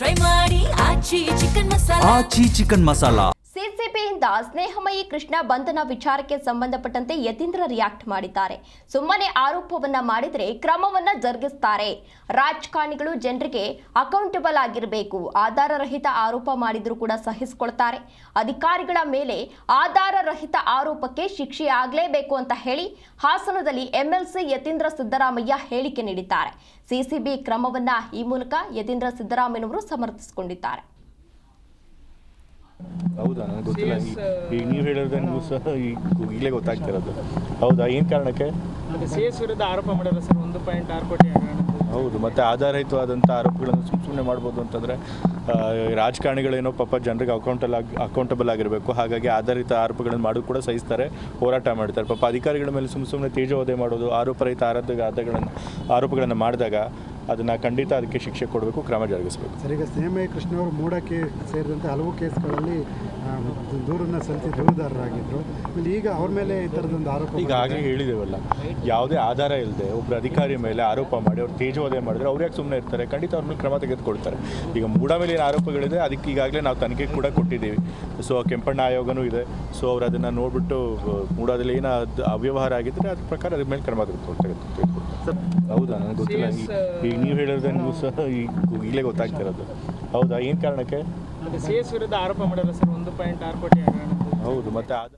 Try மாடி Aachi chicken masala Aachi chicken masala ಸಿಸಿಬಿಯಿಂದ ಸ್ನೇಹಮಯಿ ಕೃಷ್ಣ ಬಂಧನ ವಿಚಾರಕ್ಕೆ ಸಂಬಂಧಪಟ್ಟಂತೆ ಯತೀಂದ್ರ ರಿಯಾಕ್ಟ್ ಮಾಡಿದ್ದಾರೆ. ಸುಮ್ಮನೆ ಆರೋಪವನ್ನ ಮಾಡಿದರೆ ಕ್ರಮವನ್ನ ಜರುಗಿಸ್ತಾರೆ. ರಾಜಕಾರಣಿಗಳು ಜನರಿಗೆ ಅಕೌಂಟಬಲ್ ಆಗಿರಬೇಕು. ಆಧಾರ ರಹಿತ ಆರೋಪ ಮಾಡಿದ್ರು ಕೂಡ ಸಹಿಸಿಕೊಳ್ತಾರೆ. ಅಧಿಕಾರಿಗಳ ಮೇಲೆ ಆಧಾರ ರಹಿತ ಆರೋಪಕ್ಕೆ ಶಿಕ್ಷೆ ಆಗಲೇಬೇಕು ಅಂತ ಹೇಳಿ ಹಾಸನದಲ್ಲಿ ಎಂಎಲ್ಸಿ ಯತೀಂದ್ರ ಸಿದ್ದರಾಮಯ್ಯ ಹೇಳಿಕೆ ನೀಡಿದ್ದಾರೆ. ಸಿಸಿಬಿ ಕ್ರಮವನ್ನ ಈ ಮೂಲಕ ಯತೀಂದ್ರ ಸಿದ್ದರಾಮಯ್ಯನವರು ಸಮರ್ಥಿಸಿಕೊಂಡಿದ್ದಾರೆ. ಹೌದಾ? ನನಗೆ ಗೊತ್ತಿಲ್ಲ. ಈಗ ನೀವು ಹೇಳಿದ್ರೆ ಸಹ ಈಗ ಈಗಲೇ ಗೊತ್ತಾಗ್ತಿರೋದು ಹೌದಾ? ಏನು ಕಾರಣಕ್ಕೆ? ಸಿ ಎಸ್ ವಿರುದ್ಧ ಆರೋಪ ಮಾಡಿದ್ರೆ ಸರ್. ಒಂದು ಪಾಯಿಂಟ್ ಆರು ಕೋಟಿ. ಹೌದು ಮತ್ತು ಆಧಾರಯುತವಾದಂಥ ಆರೋಪಗಳನ್ನು ಸುಮ್ಮ ಸುಮ್ಮನೆ ಮಾಡ್ಬೋದು ಅಂತಂದರೆ ರಾಜಕಾರಣಿಗಳೇನೋ ಪಾಪ ಜನರಿಗೆ ಅಕೌಂಟಲ್ ಆಗಿ ಅಕೌಂಟಬಲ್ ಆಗಿರಬೇಕು. ಹಾಗಾಗಿ ಆಧಾರಿತ ಆರೋಪಗಳನ್ನು ಮಾಡೋದು ಕೂಡ ಸಹಿಸ್ತಾರೆ ಹೋರಾಟ ಮಾಡ್ತಾರೆ. ಪಾಪ ಅಧಿಕಾರಿಗಳ ಮೇಲೆ ಸುಮ್ಮ ಸುಮ್ಮನೆ ತೇಜೋವಧೆ ಮಾಡೋದು ಆರೋಪರಹಿತ ಆರದ್ದು ಗಾದಗಳನ್ನು ಆರೋಪಗಳನ್ನು ಮಾಡಿದಾಗ ಅದನ್ನು ಖಂಡಿತ ಅದಕ್ಕೆ ಶಿಕ್ಷೆ ಕೊಡಬೇಕು ಕ್ರಮ ಜರುಗಿಸಬೇಕು. ಸರ್ ಈಗ ಸ್ನೇಹಮಯ ಕೃಷ್ಣ ಅವರು ಮೂಡಕ್ಕೆ ಸೇರಿದಂತೆ ಹಲವು ಕೇಸ್ಗಳಲ್ಲಿ ದೂರನ್ನು ಸಲ್ಲಿಸಿ ದೂರುದಾರರಾಗಿದ್ದರು ಆಮೇಲೆ ಈಗ ಅವ್ರ ಮೇಲೆ ಈ ಥರದೊಂದು ಆರೋಪ ಈಗ ಈಗಾಗಲೇ ಹೇಳಿದೇವಲ್ಲ ಯಾವುದೇ ಆಧಾರ ಇಲ್ಲದೆ ಒಬ್ಬರು ಅಧಿಕಾರಿ ಮೇಲೆ ಆರೋಪ ಮಾಡಿ ಅವ್ರು ತೇಜವಾದ ಮಾಡಿದ್ರೆ ಅವ್ರು ಯಾಕೆ ಸುಮ್ಮನೆ ಇರ್ತಾರೆ? ಖಂಡಿತ ಅವ್ರ ಮೇಲೆ ಕ್ರಮ ತೆಗೆದುಕೊಳ್ತಾರೆ. ಈಗ ಮೂಡ ಮೇಲೆ ಏನು ಆರೋಪಗಳಿದೆ ಅದಕ್ಕೆ ಈಗಾಗಲೇ ನಾವು ತನಿಖೆ ಕೂಡ ಕೊಟ್ಟಿದ್ದೀವಿ. ಸೊ ಕೆಂಪಣ್ಣ ಆಯೋಗನೂ ಇದೆ. ಸೊ ಅವ್ರು ಅದನ್ನು ನೋಡಿಬಿಟ್ಟು ಮೂಡಾದಲ್ಲಿ ಏನು ಅದು ಅವ್ಯವಹಾರ ಆಗಿದ್ದರೆ ಅದ್ರ ಪ್ರಕಾರ ಅದ್ರ ಮೇಲೆ ಕ್ರಮ ತೆಗೆದುಕೊಳ್ತಾರೆ. ಹೌದಾ? ನನಗೆ ಗೊತ್ತಿಲ್ಲ. ಈಗ ನೀವು ಹೇಳಿದ್ರೆ ಸಹ ಈಗ ಈಗಲೇ ಗೊತ್ತಾಗ್ತಿರೋದು. ಹೌದಾ? ಏನು ಕಾರಣಕ್ಕೆ? ಸಿ ಎಸ್ ವಿರುದ್ಧ ಆರೋಪ ಮಾಡಿದ್ರೆ ಸರ್ ಒಂದು ಪಾಯಿಂಟ್ ಆರು ಕೋಟಿ ಹೌದು ಮತ್ತೆ ಆದ